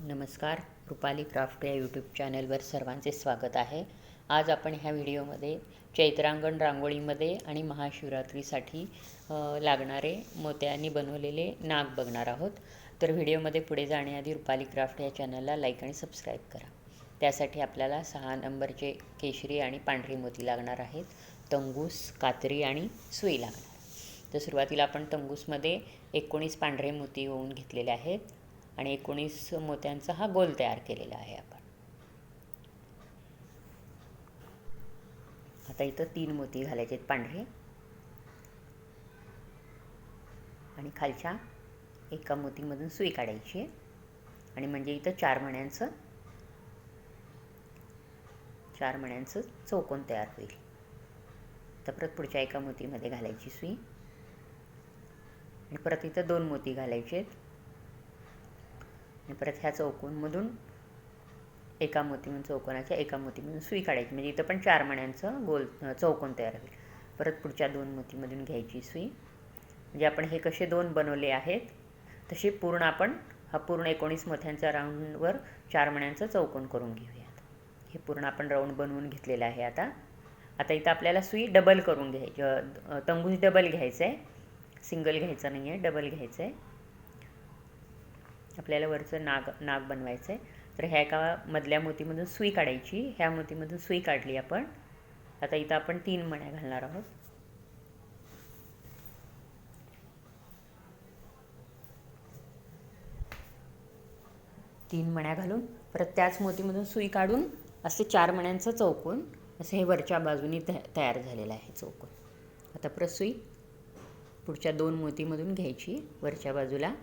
नमस्कार रुपाली क्राफ्ट या यूट्यूब चॅनलवर सर्वांचे स्वागत आहे. आज आपण ह्या व्हिडिओमध्ये चैत्रांगण रांगोळीमध्ये आणि महाशिवरात्रीसाठी लागणारे मोत्यांनी बनवलेले नाग बघणार आहोत. तर व्हिडिओमध्ये पुढे जाण्याआधी रुपाली क्राफ्ट या चॅनलला लाईक आणि सबस्क्राईब करा. त्यासाठी आपल्याला सहा नंबरचे केशरी आणि पांढरी मोती लागणार आहेत. तंगूस कात्री आणि सुई लागणार. तर सुरुवातीला आपण तंगूसमध्ये एकोणीस पांढरे मोती होऊन घेतलेले आहेत. आणि एकोणीस मोत्यांचा हा गोल तयार केलेला आहे आपण. आता इथं तीन मोती घालायचे आहेत पांढरे. आणि खालच्या एका मोतीमधून सुई काढायची आहे. आणि म्हणजे इथं चार मण्यांचं चार मण्यांचं चौकोन तयार होईल. तर परत पुढच्या एका मोतीमध्ये घालायची सुई. आणि परत इथं दोन मोती घालायचे आहेत आणि परत ह्या चौकोनमधून एका मोतीमधून चौकोनाच्या एका मोतीमधून सुई काढायची. म्हणजे इथं पण चार मण्यांचं गोल चौकोन तयार होईल. परत पुढच्या दोन मोतीमधून घ्यायची सुई. म्हणजे आपण हे कसे दोन बनवले आहेत तसे पूर्ण आपण हा पूर्ण एकोणीस मोत्यांच्या राऊंडवर चार मण्यांचं चौकोन करून घेऊयात. हे पूर्ण आपण राऊंड बनवून घेतलेलं आहे आता. आता इथं आपल्याला सुई डबल करून घ्यायची तंगूज तंगूस डबल घ्यायचं आहे सिंगल घ्यायचं नाही आहे डबल घ्यायचं आहे आपल्याला वरचं नाग नाग बनवायचं आहे तर ह्या एका मधल्या मोतीमधून सुई काढायची. ह्या मोतीमधून सुई काढली आपण. आता इथं आपण तीन मण्या घालणार आहोत. तीन मण्या घालून परत त्याच मोतीमधून सुई काढून असे चार मण्यांचं चौकोन असं हे वरच्या बाजूनी त तयार झालेलं आहे चौकोन. आता परत सुई पुढच्या दोन मोतीमधून घ्यायची वरच्या बाजूला.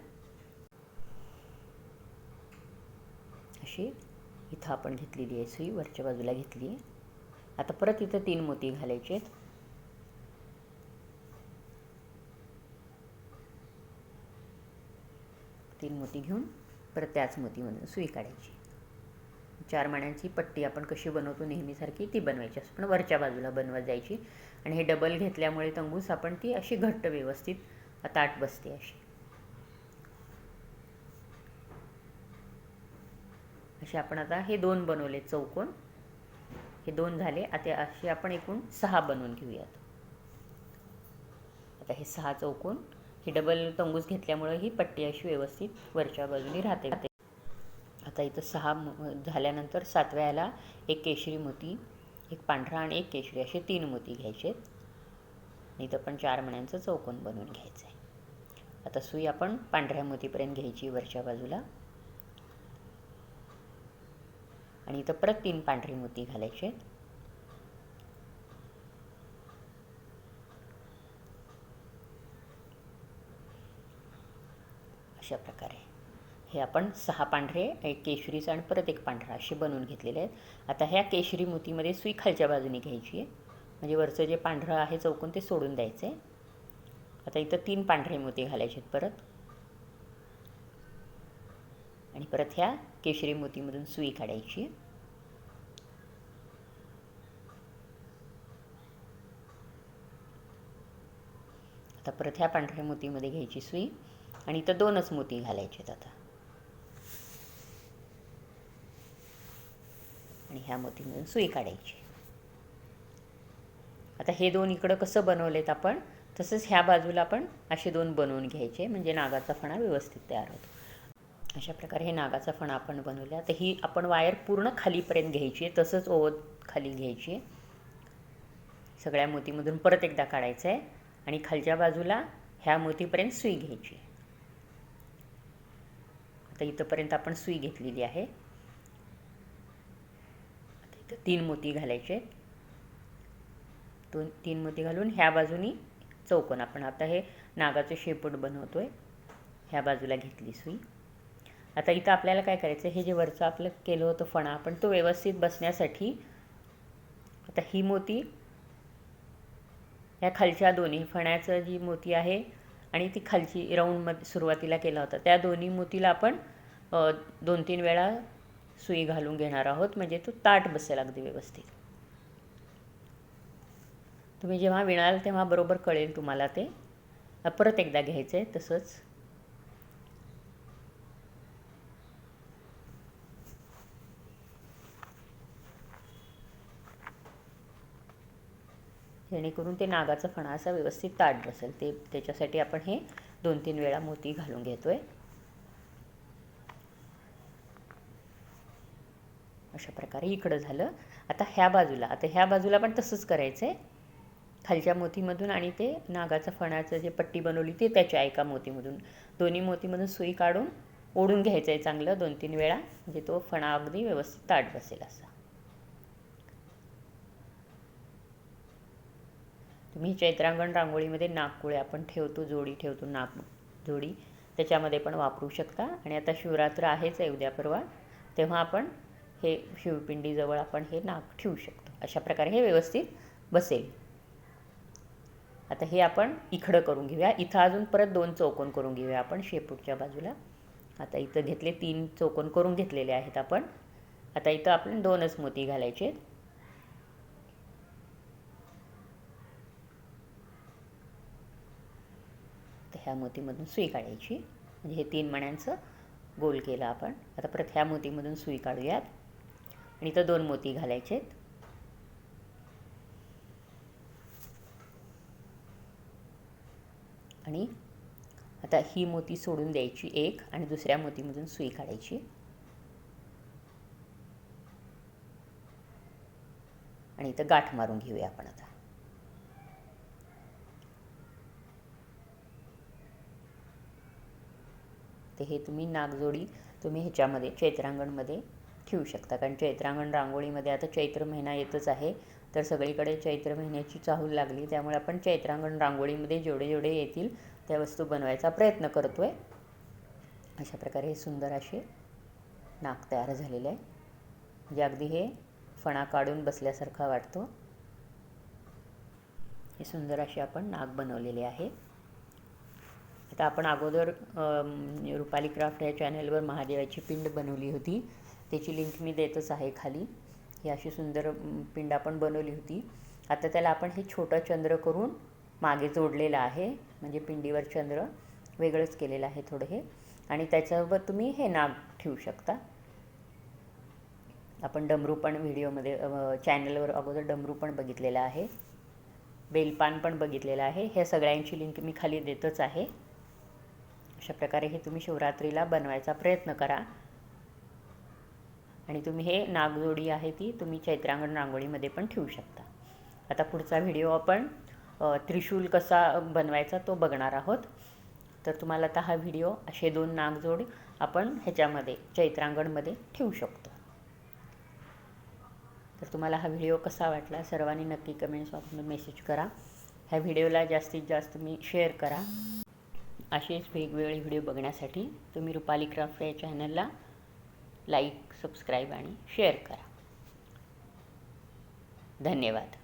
अशी इथं आपण घेतलेली आहे सुई वरच्या बाजूला घेतली आहे. आता परत इथं तीन मोती घालायचे आहेत. तीन मोती घेऊन परत त्याच मोतीमधून सुई काढायची. चार माण्यांची पट्टी आपण कशी बनवतो नेहमीसारखी ती बनवायची असं पण वरच्या बाजूला बनवत जायची. आणि हे डबल घेतल्यामुळे तंगूस आपण ती अशी घट्ट व्यवस्थित ताट बसते अशी. असे आपण आता हे दोन बनवले चौकोन. हे दोन झाले. आता असे आपण एकूण सहा बनवून घेऊयात. आता हे सहा चौकोन. ही डबल तंगूस घेतल्यामुळं ही पट्टी अशी व्यवस्थित वरच्या बाजूने राहते. आता इथं सहा झाल्यानंतर सातव्याला एक केशरी मोती एक पांढरा आणि एक केशरी असे तीन मोती घ्यायचे. आहेत इथं पण चार मण्यांचं चौकोन बनवून घ्यायचं आहे आता सुई आपण पांढऱ्या मोतीपर्यंत घ्यायची वरच्या बाजूला. आणि इथं परत तीन पांढरी मोती घालायचे. आहेत अशा प्रकारे. हे आपण सहा पांढरे एक केशरीचं आणि परत एक पांढरा असे बनवून घेतलेले आहेत. आता ह्या केशरी मोतीमध्ये सुई खालच्या बाजूने घ्यायची आहे. म्हणजे वरचं जे पांढरं आहे चौकून ते सोडून द्यायचं आहे आता इथं तीन पांढरे मोती घालायचे आहेत परत. आणि परत ह्या केशरी मोतीमधून सुई काढायची. आता परत ह्या पांढऱ्या मोतीमध्ये घ्यायची सुई आणि इथं दोनच मोती घालायचे आहेत आता. आणि ह्या मोतीमधून सुई काढायची. आता हे दोन इकडं कसं बनवलेत आपण तसंच ह्या बाजूला आपण असे दोन बनवून घ्यायचे म्हणजे नागाचा फणा व्यवस्थित तयार होतो. अशा प्रकारे हे नागाचा फणा आपण बनवला. तर ही आपण वायर पूर्ण खालीपर्यंत घ्यायची आहे तसंच ओवत खाली घ्यायची आहे. सगळ्या मोतीमधून परत एकदा काढायचं आहे आणि खालच्या बाजूला ह्या मोतीपर्यंत सुई घ्यायची. आहे आता इथंपर्यंत आपण सुई घेतलेली आहे. आता इथं तीन मोती घालायचे. दोन तीन मोती घालून ह्या बाजूनी चौकोन आपण आता हे नागाचं शेपूट बनवतोय. ह्या बाजूला घेतली सुई. आता इथं आपल्याला काय करायचं हे जे वरचं आपलं केलं होतं फणा आपण तो व्यवस्थित बसण्यासाठी आता ही मोती ह्या खालच्या दोन्ही फण्याचं जी मोती आहे आणि ती खालची राऊंडमध्ये सुरुवातीला केला होता. त्या दोन्ही मोतीला आपण दोन तीन वेळा सुई घालून घेणार आहोत. म्हणजे तो ताट बसेल अगदी व्यवस्थित. तुम्ही जेव्हा विणाल तेव्हा बरोबर कळेल तुम्हाला ते. परत एकदा घ्यायचं आहे तसंच. जेणेकरून ते नागाचं फणा असा व्यवस्थित ताट बसेल. ते त्याच्यासाठी आपण हे दोन तीन वेळा मोती घालून घेतो आहे अशा प्रकारे इकडं झालं. आता ह्या बाजूला आता ह्या बाजूला पण तसंच करायचं आहे खालच्या मोतीमधून आणि ते नागाचं फणाचं जे पट्टी बनवली ते त्याच्या एका मोतीमधून. दोन्ही मोतीमधून सुई काढून ओढून घ्यायचं आहे चांगलं दोन तीन वेळा म्हणजे तो फणा अगदी व्यवस्थित ताट बसेल असा. तुम्ही चैत्रांगण रांगोळीमध्ये नागकुळे आपण ठेवतो जोडी ठेवतो नाग जोडी. त्याच्यामध्ये पण वापरू शकता. आणि आता शिवरात्र आहेच आहे उद्या परवा. तेव्हा आपण हे शिवपिंडीजवळ आपण हे नाग ठेवू शकतो. अशा प्रकारे हे व्यवस्थित बसेल. आता हे आपण इकडं करून घेऊया. इथं अजून परत दोन चौकोन करून घेऊया आपण शेपूटच्या बाजूला. आता इथं घेतले तीन चौकोन करून घेतलेले आहेत आपण. आता इथं आपण दोनच मोती घालायचे आहेत. ह्या मोतीमधून सुई काढायची. म्हणजे हे तीन मण्यांचं गोल केलं आपण. आता परत ह्या मोतीमधून सुई काढूयात. आणि इथं दोन मोती घालायचेत. आणि आता ही मोती सोडून द्यायची एक आणि दुसऱ्या मोतीमधून सुई काढायची. आणि इथं गाठ मारून घेऊया आपण आता. ते हे तुम्ही नागजोडी तुम्ही ह्याच्यामध्ये चैत्रांगणमध्ये ठेवू शकता. कारण चैत्रांगण रांगोळीमध्ये आता चैत्र महिना येतच आहे. तर सगळीकडे चैत्र महिन्याची चाहूल लागली. त्यामुळे आपण चैत्रांगण रांगोळीमध्ये जेवढे जेवढे येतील त्या वस्तू बनवायचा प्रयत्न करतो आहे अशा प्रकारे हे सुंदर असे नाक तयार झालेले आहे. म्हणजे अगदी हे फणा काढून बसल्यासारखा वाटतो. हे सुंदर असे आपण नाक बनवलेले आहे. आता आपण अगोदर रुपाली क्राफ्ट या चॅनलवर महादेवाची पिंड बनवली होती. त्याची लिंक मी देतच आहे खाली. ही अशी सुंदर पिंड आपण बनवली होती. आता त्याला आपण हे छोटं चंद्र करून मागे जोडलेलं आहे. म्हणजे पिंडीवर चंद्र वेगळंच केलेलं आहे थोडं हे. आणि त्याच्यावर तुम्ही हे नाग ठेवू शकता. आपण डमरू पण व्हिडिओमध्ये चॅनलवर अगोदर डमरू पण बघितलेला आहे. बेलपान पण बघितलेलं आहे. ह्या सगळ्यांची लिंक मी खाली देतच आहे. अशा प्रकारे हे तुम्ही शिवरात्रीला बनवायचा प्रयत्न करा. आणि तुम्ही हे नागजोडी आहे ती तुम्ही चैत्रांगण रांगोळीमध्ये पण ठेवू शकता. आता पुढचा व्हिडिओ आपण त्रिशूल कसा बनवायचा तो बघणार आहोत. तर तुम्हाला आता हा व्हिडिओ असे दोन नागजोड आपण ह्याच्यामध्ये चैत्रांगणमध्ये ठेवू शकतो. तर तुम्हाला हा व्हिडिओ कसा वाटला सर्वांनी नक्की कमेंट्स वापरून मेसेज करा. ह्या व्हिडिओला जास्तीत जास्त तुम्ही शेअर करा. असेच वेगवेगळे व्हिडिओ बघण्यासाठी तुम्ही रुपाली क्राफ्ट या चॅनलला लाईक सबस्क्राईब आणि शेअर करा. धन्यवाद.